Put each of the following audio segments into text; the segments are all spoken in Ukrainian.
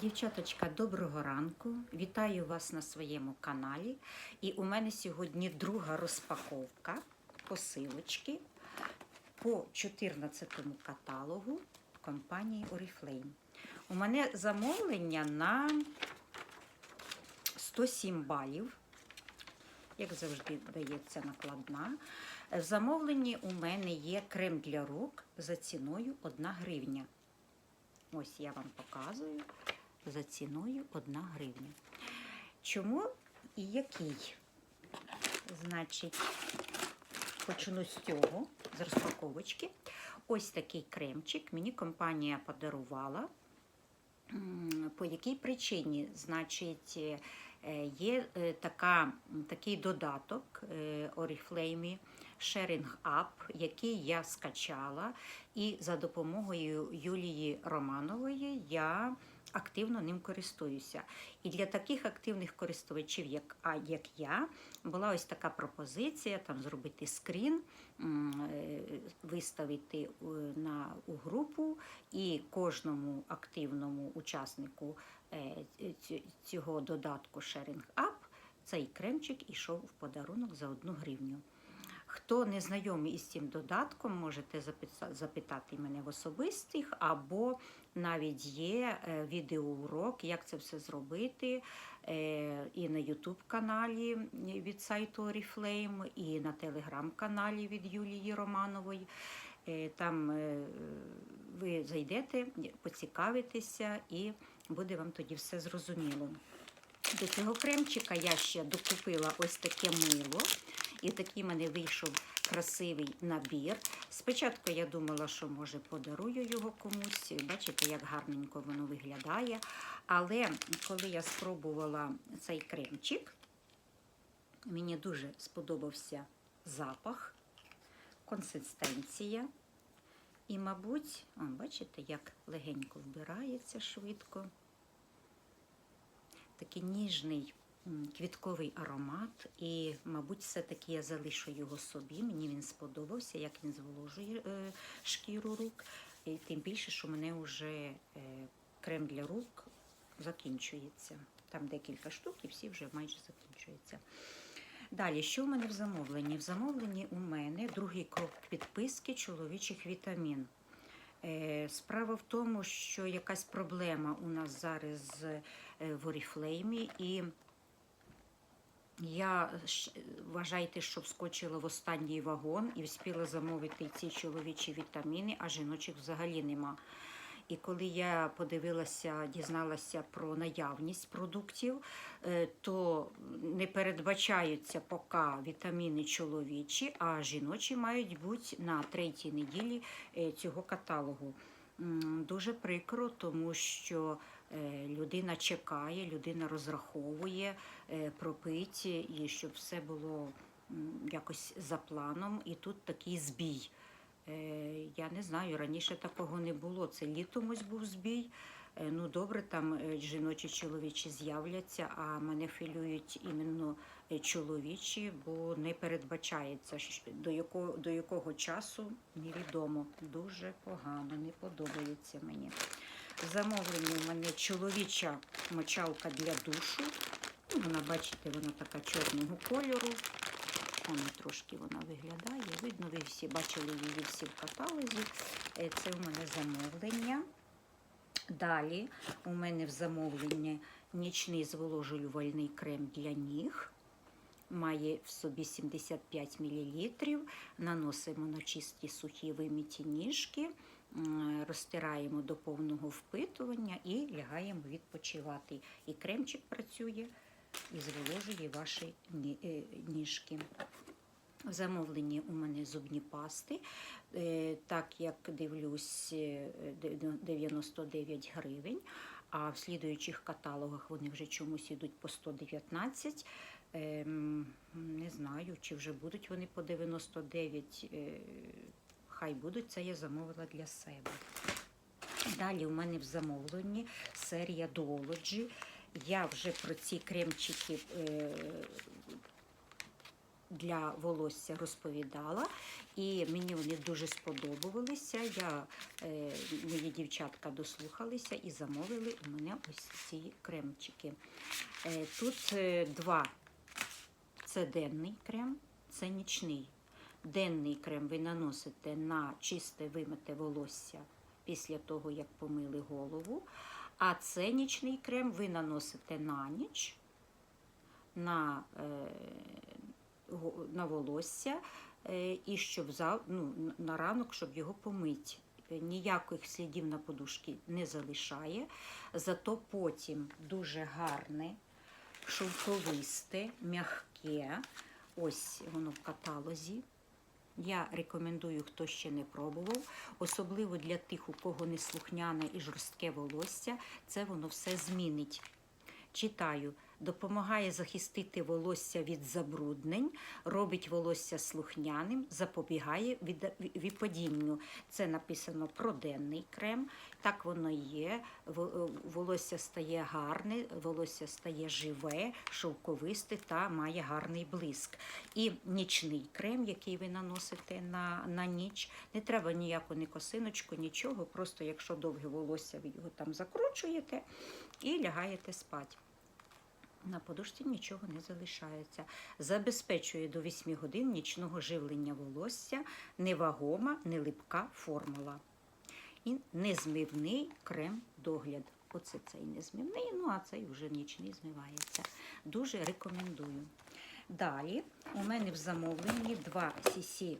Дівчаточка, доброго ранку. Вітаю вас на своєму каналі. І у мене сьогодні друга розпаковка посилочки по 14 му каталогу компанії Oriflame. У мене замовлення на 107 балів. Як завжди, дається накладна. В замовленні у мене є крем для рук за ціною 1 гривня. Ось я вам показую за ціною 1 гривня. Чому і який? Значить, почну з цього, з розпаковочки. Ось такий кремчик мені компанія подарувала. По якій причині? Значить, е, є е, така, такий додаток е, Oriflame Sharing App, який я скачала, і за допомогою Юлії Романової я активно ним користуюся. І для таких активних користувачів, як, а, як я, була ось така пропозиція там зробити скрін, е, виставити е, на, у групу і кожному активному учаснику е, цього додатку Sharing App цей кремчик ішов в подарунок за одну гривню. Хто не знайомий із цим додатком, можете запитати мене в особистих, або навіть є е, відеоурок, як це все зробити е, і на YouTube каналі від сайту Oriflame, і на телеграм-каналі від Юлії Романової. Е, Там ви зайдете, поцікавитеся, і буде вам тоді все зрозуміло. До цього кремчика я ще докупила ось таке мило. І такий мене вийшов красивий набір. Спочатку я думала, що може подарую його комусь. Бачите, як гарненько воно виглядає. Але коли я спробувала цей кремчик, мені дуже сподобався запах, консистенція. І, мабуть, о, бачите, як легенько вбирається швидко. Такий ніжний квітковий аромат. І, мабуть, все-таки я залишу його собі. Мені він сподобався, як він зволожує е, шкіру рук. І тим більше, що мене вже е, крем для рук закінчується. Там декілька штук і всі вже майже закінчуються. Далі, що в мене в замовленні? В замовленні у мене другий крок підписки чоловічих вітамін. Е, Справа в тому, що якась проблема у нас зараз в Oriflame, і я щ- вважайте, що вскочила в останній вагон і встигла замовити ці чоловічі вітаміни, а жіночих взагалі нема. І коли я подивилася, дізналася про наявність продуктів, е, то не передбачаються поки вітаміни чоловічі, а жіночі мають бути на третій неділі е, цього каталогу. Дуже прикро, тому що е, людина чекає, людина розраховує е, пропить, і щоб все було якось за планом. І тут такий збій. Е, Я не знаю, раніше такого не було. Це літом ось був збій. Е, Ну добре, там е, жіночі чоловічі з'являться, а мене хвилюють іменно е, чоловічі, бо не передбачається до якого, до якого часу невідомо. Дуже погано, не подобається мені. В замовленні у мене чоловіча мочалка для душу. Ну, Вона, бачите, вона така чорного кольору. Вона трошки вона виглядає. Видно, ви всі бачили її всі в каталозі. Е, Це у мене замовлення. Далі у мене в замовленні нічний зволожувальний крем для ніг. Має в собі 75 мл. Наносимо на чисті сухі виміті ніжки, розтираємо до повного впитування і лягаємо відпочивати. І кремчик працює і зволожує ваші е, ніжки. В замовленні у мене зубні пасти. Е, Так як дивлюсь, е, 99 гривень, а в слідуючих каталогах вони вже чомусь йдуть по 119. Ем, Не знаю, чи вже будуть вони по 99. е, Хай будуть, це я замовила для себе. Далі у мене в замовленні серія Duology. Я вже про ці кремчики е, для волосся розповідала, і мені вони дуже сподобалися. Я, е, мої дівчатка дослухалися і замовили у мене ось ці кремчики. Е, тут два. Це денний крем, це нічний. Денний крем ви наносите на чисте вимите волосся після того, як помили голову. А це нічний крем ви наносите на ніч на, е, на волосся, е, і щоб за, ну, на ранок, щоб його помити. Ніяких слідів на подушки не залишає, зато потім дуже гарне, шовковисте, м'яке. Ось воно в каталозі. Я рекомендую, хто ще не пробував, особливо для тих, у кого не слухняне і жорстке волосся, це воно все змінить. Читаю, допомагає захистити волосся від забруднень, робить волосся слухняним, запобігає від випадінню. Це написано про денний крем. Так воно є. Во- Волосся стає гарне, волосся стає живе, шовковисте та має гарний блиск. І нічний крем, який ви наносите на, на ніч. Не треба ніяку ні косиночку, нічого. Просто якщо довге волосся, ви його там закручуєте і лягаєте спати. На подушці нічого не залишається. Забезпечує до 8 годин нічного живлення волосся, невагома, нелипка формула. І незмивний крем-догляд. Оце цей незмивний, ну а цей вже нічний змивається. Дуже рекомендую. Далі у мене в замовленні 2 CC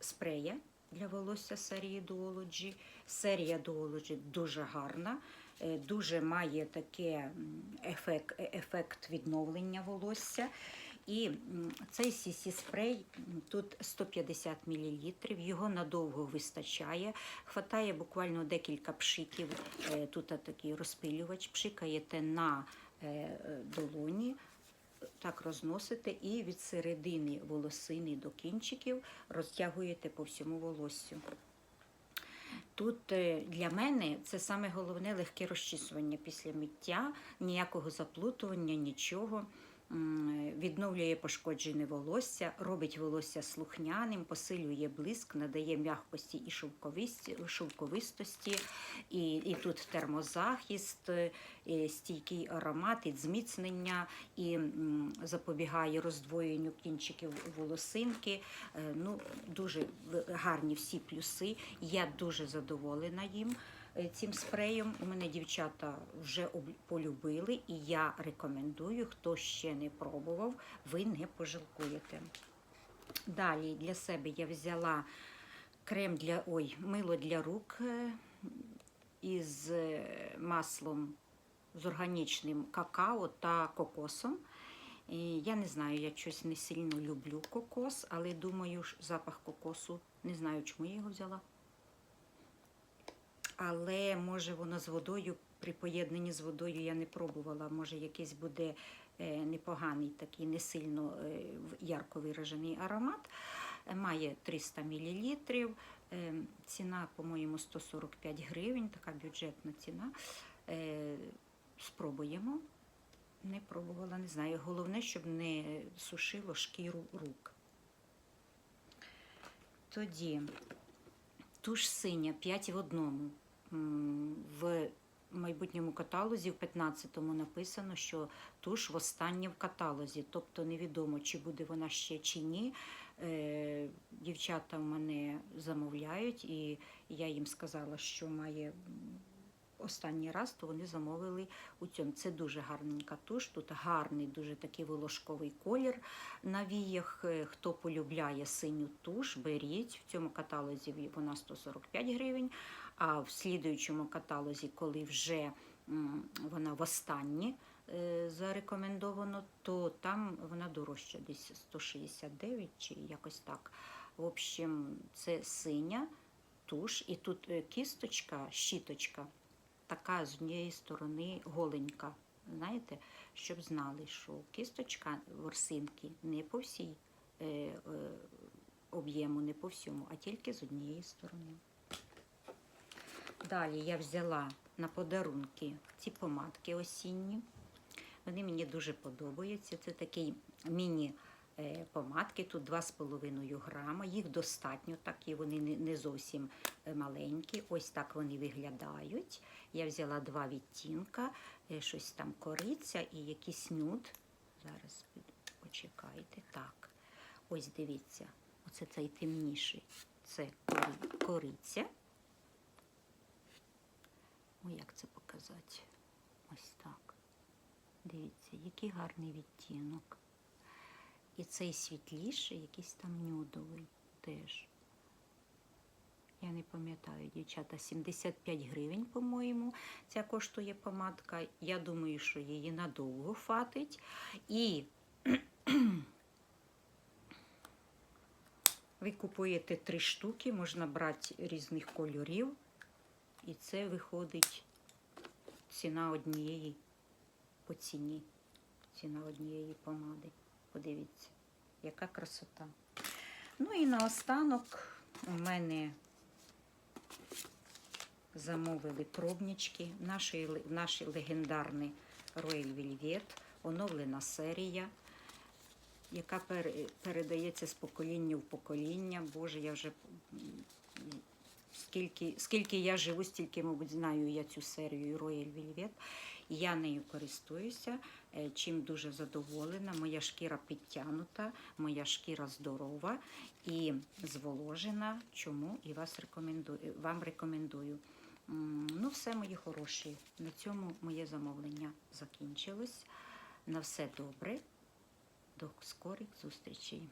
спрея для волосся серії Duology. Серія Duology дуже гарна, дуже має таке ефект, ефект відновлення волосся. І цей CC спрей тут 150 мл, його надовго вистачає. Хватає буквально декілька пшиків. Е, Тут такий розпилювач, пшикаєте на е, е, долоні, так розносите і від середини волосини до кінчиків розтягуєте по всьому волоссю. Тут е, для мене це саме головне легке розчісування після миття, ніякого заплутування, нічого. Відновлює пошкоджене волосся, робить волосся слухняним, посилює блиск, надає м'якості і шовковистості, і, і тут термозахист, е, і стійкий аромат, і зміцнення, і запобігає роздвоєнню кінчиків волосинки. Е, Ну, дуже гарні всі плюси. Я дуже задоволена їм. Е, Цим спреєм у мене дівчата вже полюбили, і я рекомендую, хто ще не пробував, ви не пожалкуєте. Далі для себе я взяла крем для ой, мило для рук е, із е, маслом з органічним какао та кокосом. І я не знаю, я щось не сильно люблю кокос, але думаю, запах кокосу, не знаю, чому я його взяла. Але може воно з водою, при поєднанні з водою я не пробувала. Може, якийсь буде е, непоганий, такий не сильно е, ярко виражений аромат. Е, Має 300 мл. Ціна, по-моєму, 145 гривень, така бюджетна ціна. Спробуємо. Не пробувала, не знаю. Головне, щоб не сушило шкіру рук. Тоді туш синя 5 в одному. В майбутньому каталозі, в 15-му написано, що туш востаннє в каталозі. Тобто невідомо, чи буде вона ще чи ні. Е, Дівчата в мене замовляють, і я їм сказала, що має останній раз, то вони замовили у цьому. Це дуже гарненька туш. Тут гарний, дуже такий волошковий колір на віях. Е, Хто полюбляє синю туш, беріть. В цьому каталозі вона 145 гривень. А в слідуючому каталозі, коли вже вона востаннє е, зарекомендовано, то там вона дорожча, десь 169 чи якось так. В общем, це синя туш, і тут е, кісточка, щіточка, така з однієї сторони голенька. Знаєте, щоб знали, що кісточка ворсинки не по всій е, об'єму, не по всьому, а тільки з однієї сторони. Далі я взяла на подарунки ці помадки осінні. Вони мені дуже подобаються. Це такий міні е. Тут 2,5 грама. Їх достатньо, так і вони не, не зовсім е, маленькі. Ось так вони виглядають. Я взяла два відтінка, е, щось там кориця і якийсь нюд. Зараз почекайте. Так. Ось дивіться. Оце цей темніший. Це кориця. О, як це показати? Ось так. Дивіться, який гарний відтінок. І цей світліший, якийсь там нюдовий теж. Я не пам'ятаю, дівчата, 75 гривень, по-моєму, ця коштує помадка. Я думаю, що її надовго хватить. І ви купуєте три штуки, можна брати різних кольорів. І це виходить ціна однієї по ціні. Ціна однієї помади. Подивіться, яка красота. Ну і наостанок у мене замовили пробнички. Наші, наші легендарний Royal Velvet, оновлена серія, яка передається з покоління в покоління. Боже, я вже скільки, скільки я живу, стільки, мабуть, знаю я цю серію Royal Velvet. Я нею користуюся, е, чим дуже задоволена. Моя шкіра підтягнута, моя шкіра здорова і зволожена. Чому і вас рекомендую, вам рекомендую. Ну, все, мої хороші. На цьому моє замовлення закінчилось. На все добре. До скорих зустрічей.